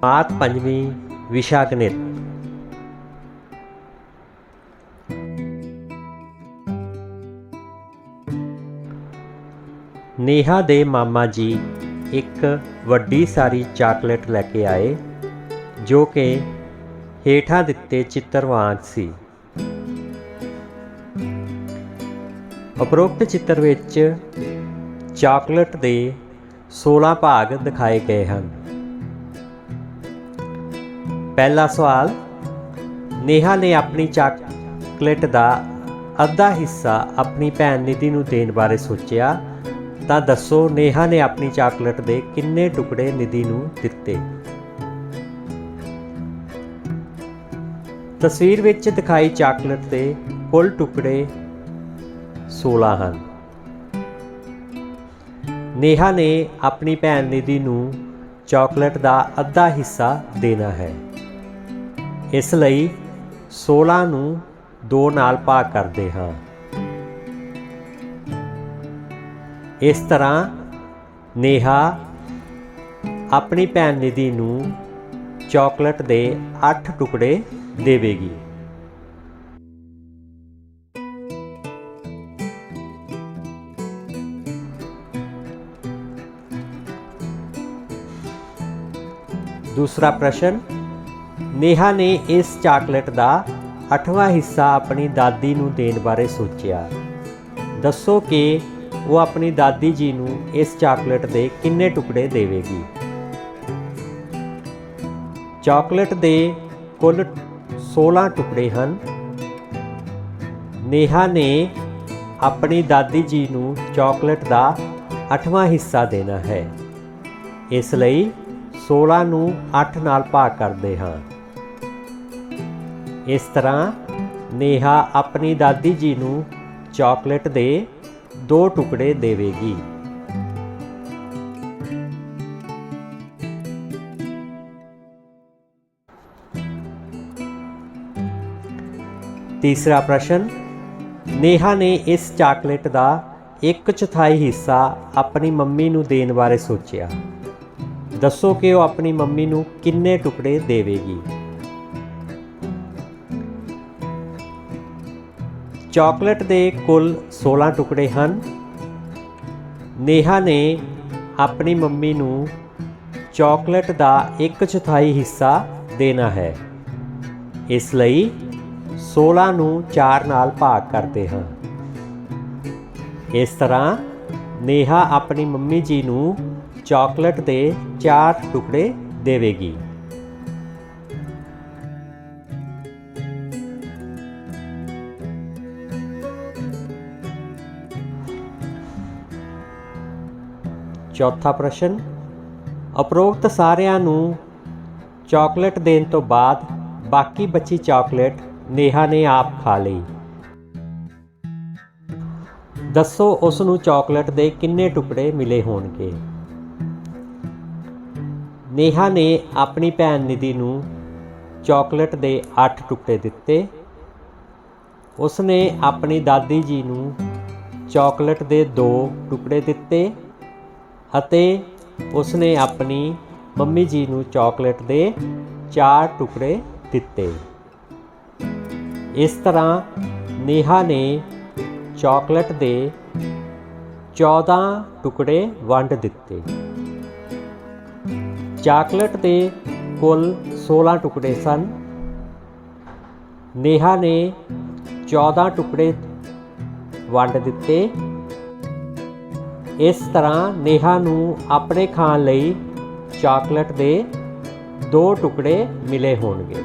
ਪਾਤ ਪੰਜਵੀਂ ਵਿਸ਼ਾ ਗਣਿਤ ਨੇਹਾ ਦੇ ਮਾਮਾ ਜੀ ਇੱਕ ਵੱਡੀ ਸਾਰੀ ਚਾਕਲੇਟ ਲੈ ਕੇ ਆਏ, ਜੋ ਕਿ ਹੇਠਾਂ ਦਿੱਤੇ ਚਿੱਤਰ ਵਾਂਗ ਸੀ। ਉਪਰੋਕਤ ਚਿੱਤਰ ਵਿੱਚ ਚਾਕਲੇਟ ਦੇ 16 ਭਾਗ ਦਿਖਾਏ ਗਏ ਹਨ। ਪਹਿਲਾ ਸਵਾਲ, ਨੇਹਾ ਨੇ ਆਪਣੀ ਚਾਕਲੇਟ ਦਾ ਅੱਧਾ ਹਿੱਸਾ ਆਪਣੀ ਭੈਣ ਨਿਧੀ ਨੂੰ ਦੇਣ ਬਾਰੇ ਸੋਚਿਆ, ਤਾਂ ਦੱਸੋ ਨੇਹਾ ਨੇ ਆਪਣੀ ਚਾਕਲੇਟ ਦੇ ਕਿੰਨੇ ਟੁਕੜੇ ਨਿਧੀ ਨੂੰ ਦਿੱਤੇ? ਤਸਵੀਰ ਵਿੱਚ ਦਿਖਾਈ ਚਾਕਲੇਟ ਦੇ ਕੁੱਲ ਟੁਕੜੇ 16 ਹਨ। ਨੇਹਾ ਨੇ ਆਪਣੀ ਭੈਣ ਨਿਧੀ ਨੂੰ ਚਾਕਲੇਟ ਦਾ ਅੱਧਾ ਹਿੱਸਾ ਦੇਣਾ ਹੈ। ਇਸ ਲਈ 16 ਨੂੰ 2 ਨਾਲ ਭਾਗ ਕਰਦੇ ਹਾਂ। ਇਸ ਤਰ੍ਹਾਂ ਨੇਹਾ ਆਪਣੀ ਭੈਣ ਨਿਧੀ ਨੂੰ ਚਾਕਲੇਟ ਦੇ 8 ਟੁਕੜੇ ਦੇਵੇਗੀ। ਦੂਸਰਾ ਪ੍ਰਸ਼ਨ, ਨੇਹਾ ਨੇ ਇਸ ਚਾਕਲੇਟ ਦਾ 8ਵਾਂ ਹਿੱਸਾ ਆਪਣੀ ਦਾਦੀ ਨੂੰ ਦੇਣ ਬਾਰੇ ਸੋਚਿਆ। ਦੱਸੋ ਕਿ ਉਹ ਆਪਣੀ ਦਾਦੀ ਜੀ ਨੂੰ ਇਸ ਚਾਕਲੇਟ ਦੇ ਕਿੰਨੇ ਟੁਕੜੇ ਦੇਵੇਗੀ? ਚਾਕਲੇਟ ਦੇ ਕੁੱਲ 16 ਟੁਕੜੇ ਹਨ। ਨੇਹਾ ਨੇ ਆਪਣੀ ਦਾਦੀ ਜੀ ਨੂੰ ਚਾਕਲੇਟ ਦਾ 8ਵਾਂ ਹਿੱਸਾ ਦੇਣਾ ਹੈ। ਇਸ ਲਈ 16 ਨੂੰ 8 ਨਾਲ ਭਾਗ ਕਰਦੇ ਹਾਂ। ਇਸ ਤਰ੍ਹਾਂ ਨੇਹਾ ਆਪਣੀ ਦਾਦੀ ਜੀ ਨੂੰ ਚਾਕਲੇਟ ਦੇ ਦੋ ਟੁਕੜੇ ਦੇਵੇਗੀ। ਤੀਸਰਾ ਪ੍ਰਸ਼ਨ, ਨੇਹਾ ਨੇ ਇਸ ਚਾਕਲੇਟ ਦਾ ਇੱਕ ਚੌਥਾਈ ਹਿੱਸਾ ਆਪਣੀ ਮੰਮੀ ਨੂੰ ਦੇਣ ਬਾਰੇ ਸੋਚਿਆ। ਦੱਸੋ ਕਿ ਉਹ ਆਪਣੀ ਮੰਮੀ ਨੂੰ ਕਿੰਨੇ ਟੁਕੜੇ ਦੇਵੇਗੀ? ਚਾਕਲੇਟ ਦੇ ਕੁੱਲ 16 ਟੁਕੜੇ ਹਨ। ਨੇਹਾ ਨੇ ਆਪਣੀ ਮੰਮੀ ਨੂੰ ਚਾਕਲੇਟ ਦਾ ਇੱਕ ਚੌਥਾਈ ਹਿੱਸਾ ਦੇਣਾ ਹੈ। ਇਸ ਲਈ 16 ਨੂੰ 4 ਨਾਲ ਭਾਗ ਕਰਦੇ ਹਾਂ। ਇਸ ਤਰ੍ਹਾਂ ਨੇਹਾ ਆਪਣੀ ਮੰਮੀ ਜੀ ਨੂੰ ਚਾਕਲੇਟ ਦੇ 4 ਟੁਕੜੇ ਦੇਵੇਗੀ। ਚੌਥਾ ਪ੍ਰਸ਼ਨ ਉਪਰੋਕਤ ਸਾਰਿਆਂ ਨੂੰ ਚਾਕਲੇਟ ਦੇਣ ਤੋਂ ਬਾਅਦ ਬਾਕੀ ਬਚੀ ਚਾਕਲੇਟ ਨੇਹਾ ਨੇ ਆਪ ਖਾ ਲਈ। ਦੱਸੋ ਉਸ ਨੂੰ ਚਾਕਲੇਟ ਦੇ ਕਿੰਨੇ ਟੁਕੜੇ ਮਿਲੇ ਹੋਣਗੇ? ਨੇਹਾ ਨੇ ਆਪਣੀ ਭੈਣ ਨਿਧੀ ਨੂੰ ਚਾਕਲੇਟ ਦੇ 8 ਟੁਕੜੇ ਦਿੱਤੇ। ਉਸ ਨੇ ਆਪਣੀ ਦਾਦੀ ਜੀ ਨੂੰ ਚਾਕਲੇਟ ਦੇ 2 ਟੁਕੜੇ ਦਿੱਤੇ ਅਤੇ ਉਸ ਨੇ ਆਪਣੀ ਮੰਮੀ ਜੀ ਨੂੰ ਚਾਕਲੇਟ ਦੇ 4 ਟੁਕੜੇ ਦਿੱਤੇ। ਇਸ ਤਰ੍ਹਾਂ ਨੇਹਾ ਨੇ ਚਾਕਲੇਟ ਦੇ 14 ਟੁਕੜੇ ਵੰਡ ਦਿੱਤੇ। ਚਾਕਲੇਟ ਦੇ ਕੁੱਲ 16 ਟੁਕੜੇ ਸਨ। ਨੇਹਾ ਨੇ 14 ਟੁਕੜੇ ਵੰਡ ਦਿੱਤੇ। ਇਸ ਤਰ੍ਹਾਂ ਨੇਹਾ ਨੂੰ ਆਪਣੇ ਖਾਣ ਲਈ ਚਾਕਲੇਟ ਦੇ ਦੋ ਟੁਕੜੇ ਮਿਲੇ ਹੋਣਗੇ।